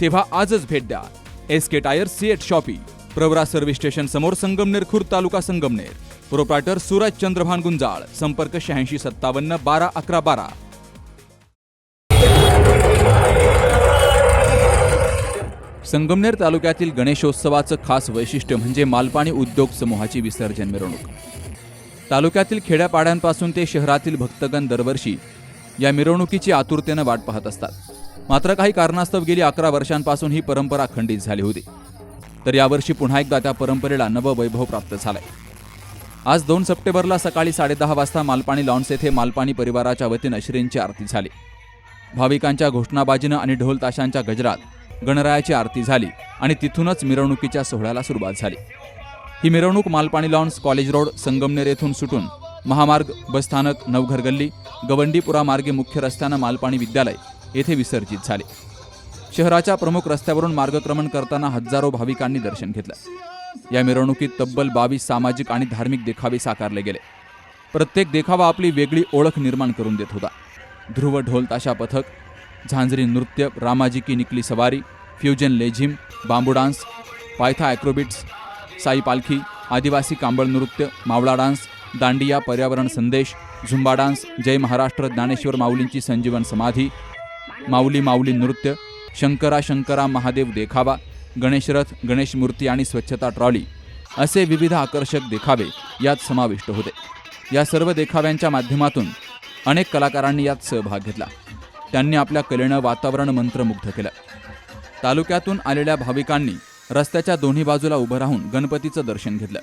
तेव्हा आजच भेट द्या. S K Tyre CEAT Shoppe Pravara Service Station समोर संगमनेर खुर्द तालुका संगमनेर. प्रोप्रायटर सूरज चंद्रभान गुंजाळ संपर्क शहाऐंशी सत्तावन्न बारा अकरा बारा. संगमनेर तालुक्यातील गणेशोत्सवाचं खास वैशिष्ट्य म्हणजे मालपाणी उद्योग समूहाची विसर्जन मिरवणूक. तालुक्यातील खेड्यापाड्यांपासून ते शहरातील भक्तगण दरवर्षी या मिरवणुकीची आतुरतेनं वाट पाहत असतात. मात्र काही कारणास्तव गेली अकरा वर्षांपासून ही परंपरा खंडित झाली होती. तर यावर्षी पुन्हा एकदा त्या परंपरेला नववैभव प्राप्त झालाय. आज दोन सप्टेंबरला सकाळी साडेदहा वाजता मालपाणी लॉन्स येथे मालपाणी परिवाराच्या वतीनं श्रींची आरती झाली. भाविकांच्या घोषणाबाजीनं आणि ढोल ताशांच्या गजरात गणरायाची आरती झाली आणि तिथूनच मिरवणुकीच्या सोहळ्याला सुरुवात झाली. ही मिरवणूक Malpani lawns college road Sangamner येथून सुटून महामार्ग बसस्थानक नवघर गल्ली गवंडीपुरा मार्गे मुख्य रस्त्यानं मालपाणी विद्यालय येथे विसर्जित झाले. शहराच्या प्रमुख रस्त्यावरून मार्गक्रमण करताना हजारो भाविकांनी दर्शन घेतलं. या मिरवणुकीत तब्बल बावीस सामाजिक आणि धार्मिक देखावे साकारले गेले. प्रत्येक देखावा आपली वेगळी ओळख निर्माण करून देत होता. ध्रुव ढोल ताशा पथक झांजरी नृत्य रामाजी की निकली सवारी फ्युजन लेझिम बांबू डान्स पायथा ॲक्रोबिट्स साई पालखी आदिवासी कांबळ नृत्य मावळा डान्स दांडिया पर्यावरण संदेश झुंबा डान्स जय महाराष्ट्र ज्ञानेश्वर माऊलींची संजीवन समाधी माऊली माऊली नृत्य शंकरा शंकरा महादेव देखावा गणेशरथ गणेश मूर्ती आणि स्वच्छता ट्रॉली असे विविध आकर्षक देखावे यात समाविष्ट होते. या सर्व देखाव्यांच्या माध्यमातून अनेक कलाकारांनी यात सहभाग घेतला. त्यांनी आपल्या कलेनं वातावरण मंत्रमुग्ध केलं. तालुक्यातून आलेल्या भाविकांनी रस्त्याच्या दोन्ही बाजूला उभं राहून गणपतीचं दर्शन घेतलं.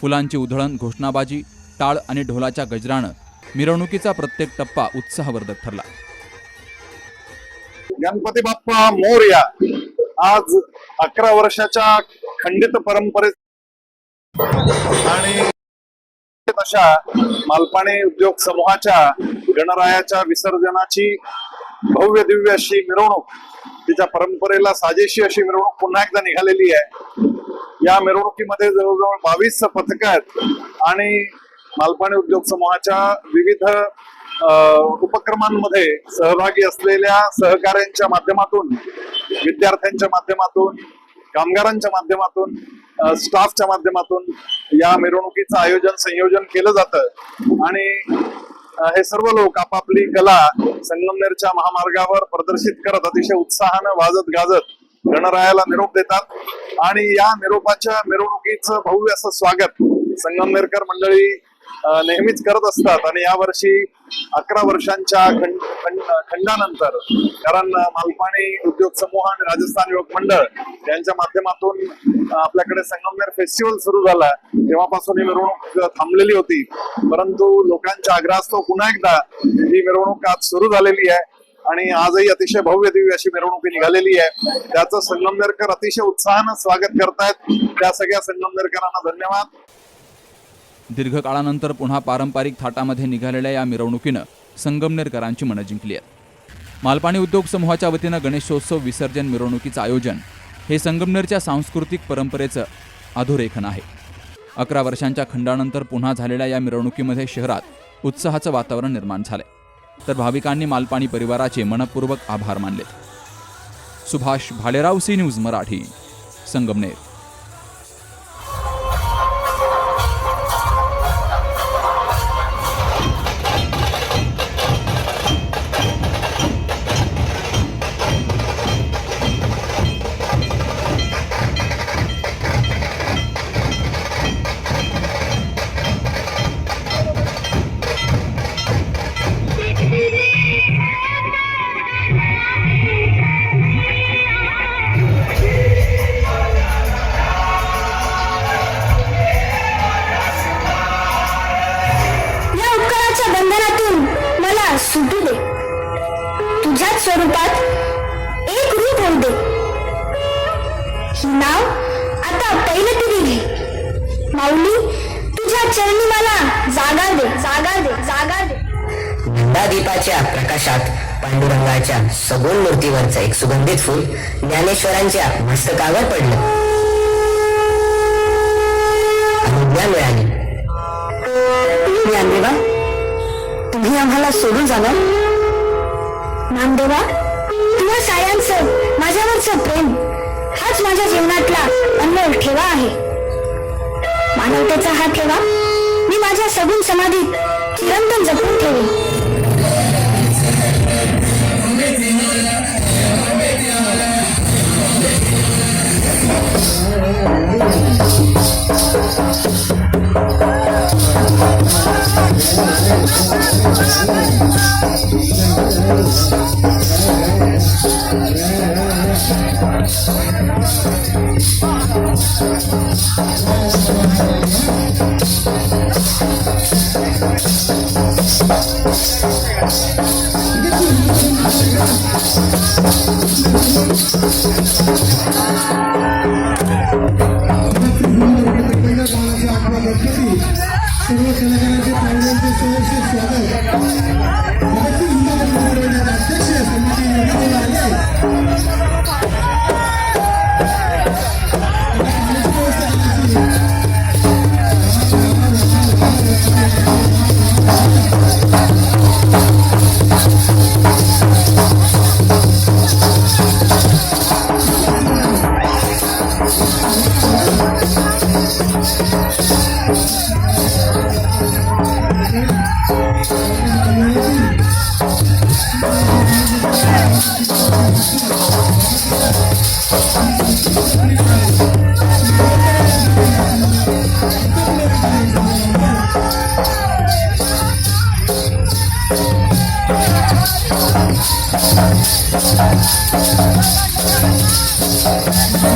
फुलांची उधळण घोषणाबाजी टाळ आणि ढोलाच्या गजरानं मिरवणुकीचा प्रत्येक टप्पा उत्साहवर्धक ठरला. गणपती बाप्पा मोर्या. आज अकरा वर्षाच्या खंडित परंपरे आणि तशा मालपाणी उद्योग समूहाच्या गणरायाच्या विसर्जनाची भव्य दिव्य अशी मिरवणूक तिच्या परंपरेला साजेशी अशी मिरवणूक पुन्हा एकदा निघालेली आहे. या मिरवणुकीमध्ये जवळजवळ बावीस पथक आहेत आणि मालपाणी उद्योग समूहाच्या विविध उपक्रमांमध्ये सहभागी असलेल्या सहकाऱ्यांच्या माध्यमातून विद्यार्थ्यांच्या माध्यमातून कामगारांच्या माध्यमातून स्टाफच्या माध्यमातून या मिरवणुकीचं आयोजन संयोजन केलं जातं. आणि हे सर्व लोक आपापली कला संगमनेरच्या महामार्गावर प्रदर्शित करत अतिशय उत्साहानं वाजत गाजत गणरायाला निरोप देतात. आणि या निरोपाच्या मिरवणुकीचं भव्य असं स्वागत संगमनेरकर मंडळी नेहमीच करत असतात. आणि यावर्षी अकरा वर्षांच्या खंड खंडानंतर कारण मालपाणी उद्योग समूह आणि राजस्थान युवक मंडळ यांच्या माध्यमातून आपल्याकडे संगमनेर फेस्टिवल सुरू झाला. तेव्हापासून ही मिरवणूक थांबलेली होती. परंतु लोकांच्या आग्रहास्तव पुन्हा एकदा ही मिरवणूक आज सुरू झालेली आहे. आणि आजही अतिशय भव्य दिव्य अशी मिरवणूक निघालेली आहे. त्याचं संगमनेरकर अतिशय उत्साहानं स्वागत करतायत. त्या सगळ्या संगमनेरकरांना धन्यवाद. दीर्घकाळानंतर पुन्हा पारंपरिक थाटामध्ये निघालेल्या या मिरवणुकीनं संगमनेरकरांची मनं जिंकली आहेत. मालपाणी उद्योग समूहाच्या वतीनं गणेशोत्सव विसर्जन मिरवणुकीचं आयोजन हे संगमनेरच्या सांस्कृतिक परंपरेचं अधोरेखन आहे. अकरा वर्षांच्या खंडानंतर पुन्हा झालेल्या या मिरवणुकीमध्ये शहरात उत्साहाचं वातावरण निर्माण झालंय. तर भाविकांनी मालपाणी परिवाराचे मनपूर्वक आभार मानले सुभाष भालेराव सी न्यूज मराठी संगमनेर. रूपात एक रूप होते ही नाव आता पैलती दिली माऊली तुझ्या चरणी मला जागा दे जागा दे जागा दे. दीपाच्या प्रकाशात पांडुरंगाच्या सगोल मूर्तीवरचं एक सुगंधित फुल ज्ञानेश्वरांच्या मस्तकावर पडलं. अनुज्ञा मिळाली. तुम्ही आम्हाला सोडून जाणार? नामदेवा तुझ्या सायांचं माझ्यावरचं प्रेम हाच माझ्या जीवनातला अनमोल ठेवा आहे. मानवतेचा हा ठेवा. मी माझ्या सगुण समाधीत चिरंतन जपून ठेवेन सर्व Thank you.